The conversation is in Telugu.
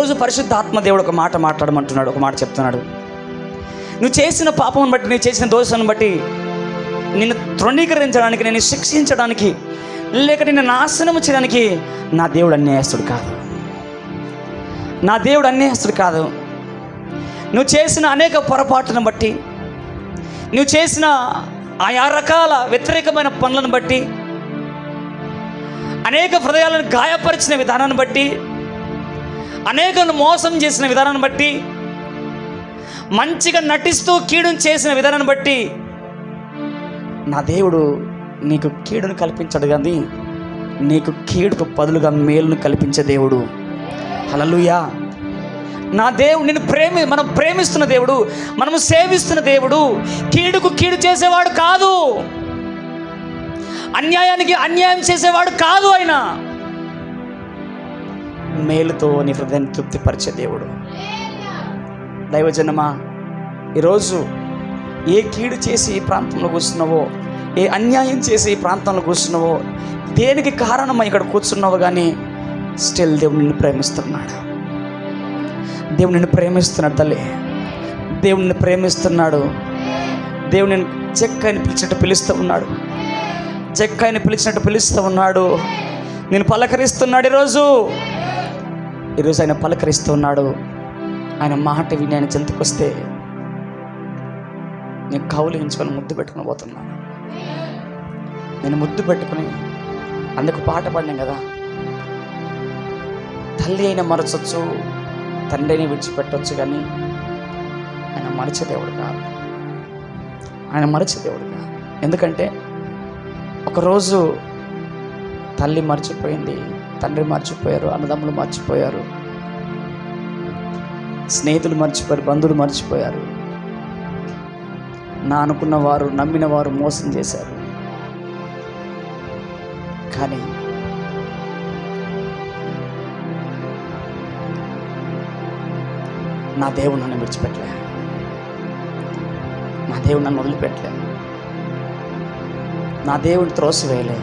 రోజు పరిశుద్ధ ఆత్మదేవుడు ఒక మాట మాట్లాడమంటున్నాడు ఒక మాట చెప్తున్నాడు. నువ్వు చేసిన పాపం బట్టి నువ్వు చేసిన దోషాన్ని బట్టి నిన్ను తృణీకరించడానికి నేను శిక్షించడానికి లేక నిన్ను నాశనం చేయడానికి నా దేవుడు అన్యాయస్తుడు కాదు. నా దేవుడు అన్యాయస్తుడు కాదు. నువ్వు చేసిన అనేక పొరపాట్లను బట్టి నువ్వు చేసిన ఆయా రకాల వ్యతిరేకమైన పనులను బట్టి అనేక హృదయాలను గాయపరిచిన విధానాన్ని బట్టి అనేకను మోసం చేసిన విధానాన్ని బట్టి మంచిగా నటిస్తూ కీడును చేసిన విధానాన్ని బట్టి నా దేవుడు నీకు కీడును కల్పించడు కానీ నీకు కీడుకు పదులుగా మేలును కల్పించే దేవుడు. హలలుయా నా దేవుడు నేను ప్రేమి మనం ప్రేమిస్తున్న దేవుడు మనం సేవిస్తున్న దేవుడు కీడుకు కీడు చేసేవాడు కాదు. అన్యాయానికి అన్యాయం చేసేవాడు కాదు ఆయన. మేలుతో నీ హృదయాన్ని తృప్తిపరిచే దేవుడు. దైవజనమా ఈరోజు ఏ కీడు చేసి ఈ ప్రాంతంలో కూర్చున్నావో ఏ అన్యాయం చేసి ఈ ప్రాంతంలో కూర్చున్నావో దేనికి కారణమై ఇక్కడ కూర్చున్నావు కానీ స్టిల్ దేవుడు నిన్ను ప్రేమిస్తున్నాడు. దేవుడు నిన్ను ప్రేమిస్తున్నాడు తల్లి. దేవుడు నిన్ను ప్రేమిస్తున్నాడు. దేవుడు నేను చెక్కని పిలిచినట్టు పిలుస్తూ ఉన్నాడు. చెక్కని పిలిచినట్టు పిలుస్తూ ఉన్నాడు. నేను పలకరిస్తున్నాడు ఈరోజు. ఈరోజు ఆయన పలకరిస్తున్నాడు. ఆయన మాట విని ఆయన చెంతకొస్తే నేను కౌలించుకొని ముద్దు పెట్టుకుని పోతున్నాను. నేను ముద్దు పెట్టుకుని అందుకు పాట పాడినాం కదా. తల్లి అయినా మరచొచ్చు తండ్రిని విడిచిపెట్టవచ్చు కానీ ఆయన మరచే దేవుడు కాదు. ఆయన మరచే దేవుడు కాదు. ఎందుకంటే ఒకరోజు తల్లి మర్చిపోయింది. తండ్రి మర్చిపోయారు అన్నదమ్ములు మర్చిపోయారు స్నేహితులు మర్చిపోయారు బంధువులు మర్చిపోయారు. నా అనుకున్న వారు నమ్మిన వారు మోసం చేశారు. కానీ నా దేవుడు నన్ను విడిచిపెట్టలే. నా దేవుడు నన్ను వదిలిపెట్టలే. నా దేవుడిని త్రోసివేయలే.